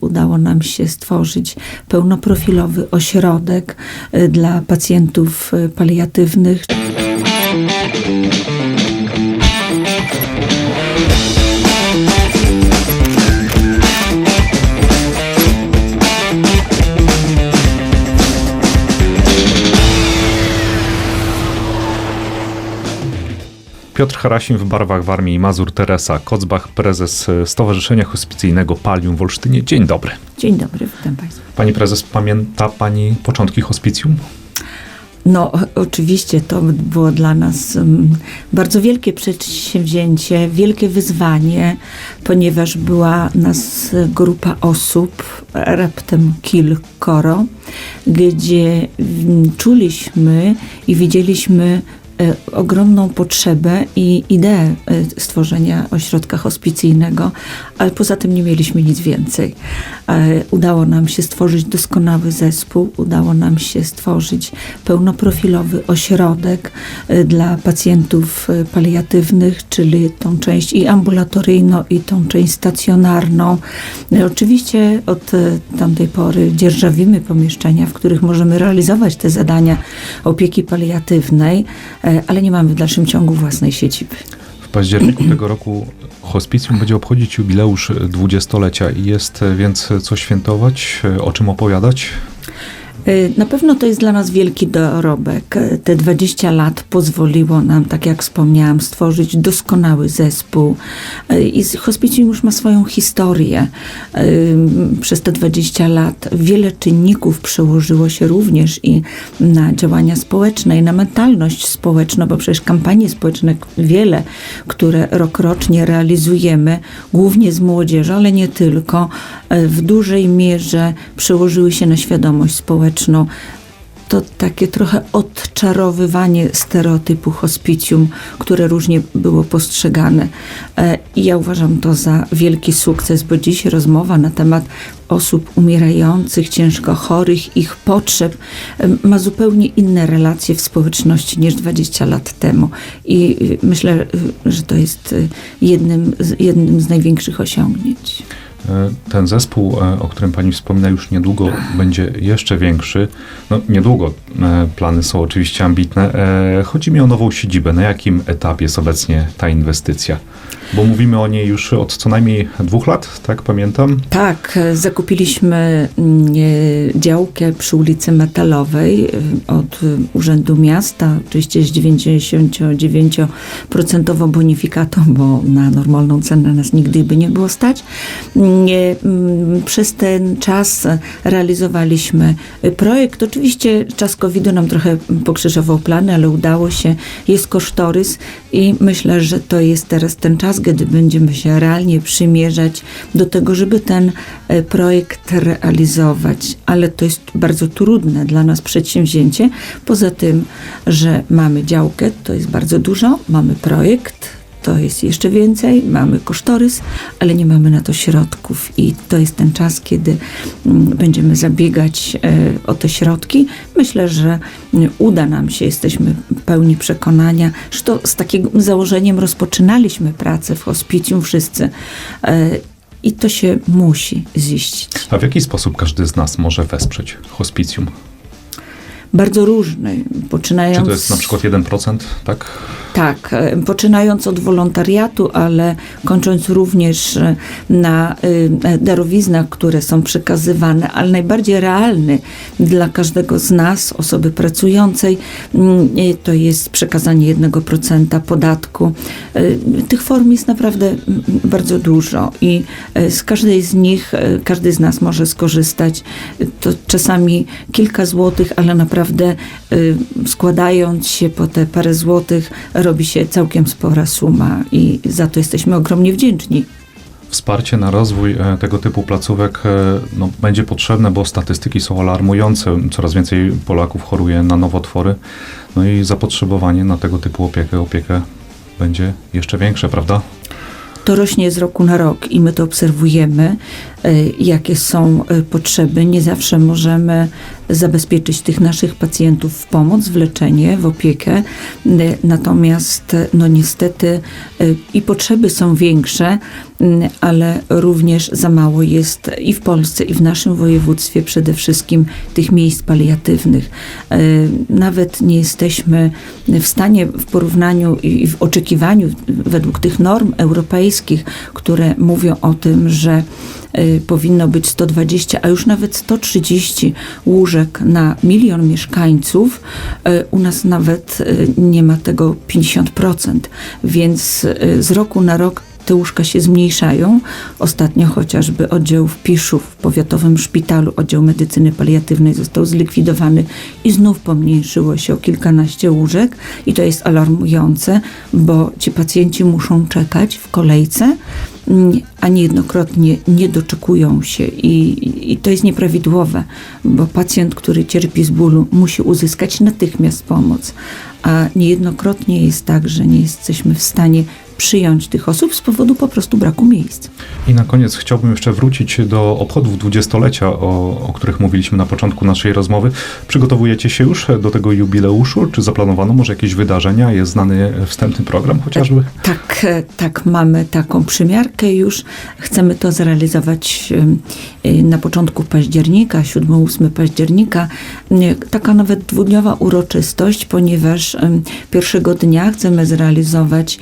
udało nam się stworzyć pełnoprofilowy ośrodek y, dla pacjentów y, paliatywnych. Piotr Harasim w barwach w Armii Mazur, Teresa Kocbach, prezes e, Stowarzyszenia Hospicyjnego Palium w Olsztynie. Dzień dobry. Dzień dobry, witam Państwa. Pani prezes, pamięta Pani początki hospicjum? No, oczywiście to było dla nas mm, bardzo wielkie przedsięwzięcie, wielkie wyzwanie, ponieważ była nas grupa osób, raptem kilkoro, gdzie mm, czuliśmy i widzieliśmy ogromną potrzebę i ideę e, stworzenia ośrodka hospicyjnego, ale poza tym nie mieliśmy nic więcej. E, Udało nam się stworzyć doskonały zespół, udało nam się stworzyć pełnoprofilowy ośrodek dla pacjentów paliatywnych, czyli tą część i ambulatoryjną, i tą część stacjonarną. Oczywiście od tamtej pory dzierżawimy pomieszczenia, w których możemy realizować te zadania opieki paliatywnej, ale nie mamy w dalszym ciągu własnej siedziby. W październiku tego roku hospicjum będzie obchodzić jubileusz dwudziestolecia i jest e, więc co świętować, e, o czym opowiadać. Y, Na pewno to jest dla nas wielki dorobek. Y, Te 20 lat pozwoliło nam, tak jak wspomniałam, stworzyć doskonały zespół. Y, I hospicjum już ma swoją historię. Przez te 20 lat wiele czynników przełożyło się również i na działania społeczne, i na mentalność społeczną, bo przecież kampanie społeczne wiele, które rokrocznie realizujemy, głównie z młodzieżą, ale nie tylko, w dużej mierze przełożyły się na świadomość społeczną. To takie trochę odczarowywanie stereotypu hospicjum, które różnie było postrzegane. E, I ja uważam to za wielki sukces, bo dziś rozmowa na temat osób umierających, ciężko chorych, ich potrzeb e, ma zupełnie inne relacje w społeczności niż 20 lat temu. I y, myślę, że to jest jednym z, jednym z największych osiągnięć. E, Ten zespół, e, o którym Pani wspomina, już niedługo będzie jeszcze większy. No, niedługo plany są oczywiście ambitne. E, Chodzi mi o nową siedzibę. Na jakim etapie jest obecnie ta inwestycja? Bo mówimy o niej już od co najmniej dwóch lat, tak pamiętam? Tak, e, zakupiliśmy mm, e, działkę przy ulicy Metalowej e, od e, Urzędu Miasta, oczywiście z 99% bonifikatą, bo na normalną cenę nas nigdy by nie było stać. Mm, e, mm, Przez ten czas e, realizowaliśmy e, projekt. Oczywiście czas COVID-u nam trochę pokrzyżował plany, ale udało się. Jest kosztorys i myślę, że to jest teraz ten czas, kiedy będziemy się realnie przymierzać do tego, żeby ten e, projekt realizować. Ale to jest bardzo trudne dla nas przedsięwzięcie. Poza tym, że mamy działkę, to jest bardzo dużo, mamy projekt, to jest jeszcze więcej, mamy kosztorys, ale nie mamy na to środków i to jest ten czas, kiedy mm, będziemy zabiegać e, o te środki. Myślę, że mm, uda nam się, jesteśmy pełni przekonania, że to z takim założeniem rozpoczynaliśmy pracę w hospicjum wszyscy e, i to się musi ziścić. A w jaki sposób każdy z nas może wesprzeć hospicjum? Bardzo różny, poczynając... Czy to jest na przykład 1%, tak? Tak, e, poczynając od wolontariatu, ale kończąc również e, na e, darowiznach, które są przekazywane, ale najbardziej realny dla każdego z nas, osoby pracującej, mm, to jest przekazanie 1% podatku. Tych form jest naprawdę bardzo dużo i z każdej z nich każdy z nas może skorzystać. To czasami kilka złotych, ale naprawdę składając się po te parę złotych robi się całkiem spora suma i za to jesteśmy ogromnie wdzięczni. Wsparcie na rozwój e, tego typu placówek e, no, będzie potrzebne, bo statystyki są alarmujące. Coraz więcej Polaków choruje na nowotwory. No i zapotrzebowanie na tego typu opiekę, opiekę będzie jeszcze większe, prawda? To rośnie z roku na rok i my to obserwujemy. y, jakie są y, potrzeby. Nie zawsze możemy zabezpieczyć tych naszych pacjentów w pomoc, w leczenie, w opiekę. Y, Natomiast no niestety i potrzeby są większe, ale również za mało jest i w Polsce, i w naszym województwie przede wszystkim tych miejsc paliatywnych. Y, Nawet nie jesteśmy w stanie w porównaniu i w oczekiwaniu według tych norm europejskich, które mówią o tym, że y, powinno być 120, a już nawet 130 łóżek na milion mieszkańców. Y, U nas nawet nie ma tego 50%, więc z roku na rok te łóżka się zmniejszają. Ostatnio chociażby oddział w Piszu w powiatowym szpitalu, oddział medycyny paliatywnej został zlikwidowany i znów pomniejszyło się o kilkanaście łóżek. I to jest alarmujące, bo ci pacjenci muszą czekać w kolejce, mm, a niejednokrotnie nie doczekują się. I, i to jest nieprawidłowe, bo pacjent, który cierpi z bólu musi uzyskać natychmiast pomoc, a niejednokrotnie jest tak, że nie jesteśmy w stanie przyjąć tych osób z powodu po prostu braku miejsc. I na koniec chciałbym jeszcze wrócić do obchodów dwudziestolecia, o, o których mówiliśmy na początku naszej rozmowy. Przygotowujecie się już do tego jubileuszu? Czy zaplanowano może jakieś wydarzenia? Jest znany wstępny program chociażby? Tak, e, tak, mamy taką przymiarkę już. Chcemy to zrealizować e, na początku października, 7-8 października. Taka nawet dwudniowa uroczystość, ponieważ pierwszego dnia chcemy zrealizować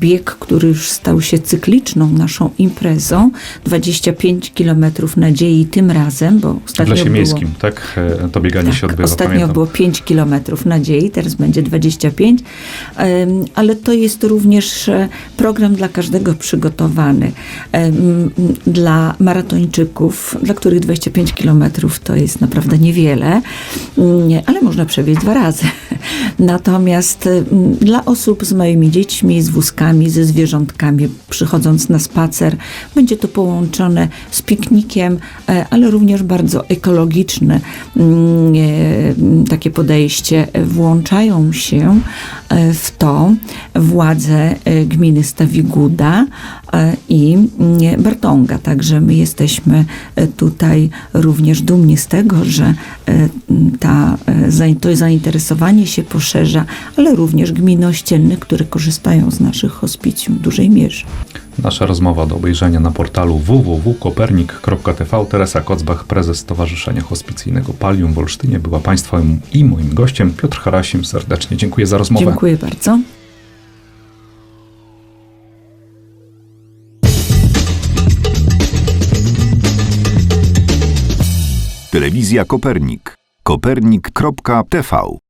bieg, który już stał się cykliczną naszą imprezą. 25 kilometrów nadziei tym razem, bo W ostatnio lesie było... miejskim, tak? E, To bieganie się Tak, odbywa, Ostatnio pamiętam. było 5 kilometrów nadziei, teraz będzie 25, Em, ale to jest również e, program dla każdego przygotowany. Dla maratończyków, dla których 25 kilometrów to jest naprawdę niewiele, Mm, ale można przebiec dwa razy. Natomiast dla osób z małymi dziećmi, z wózkami, ze zwierzątkami, przychodząc na spacer, będzie to połączone z piknikiem, e, ale również bardzo ekologiczne mm, e, takie podejście. Włączają się e, w to władze gminy Stawiguda i mm, Bartonga. Także my jesteśmy tutaj również dumni z tego, że ta, to zainteresowanie się poszerza, ale również gminy ościenne, które korzystają z naszych hospicjum w dużej mierze. Nasza rozmowa do obejrzenia na portalu www.kopernik.tv. Teresa Kocbach, prezes Stowarzyszenia Hospicyjnego Palium w Olsztynie, była Państwem i moim gościem. Piotr Harasim, serdecznie dziękuję za rozmowę. Dziękuję bardzo. Telewizja Kopernik. Kopernik.tv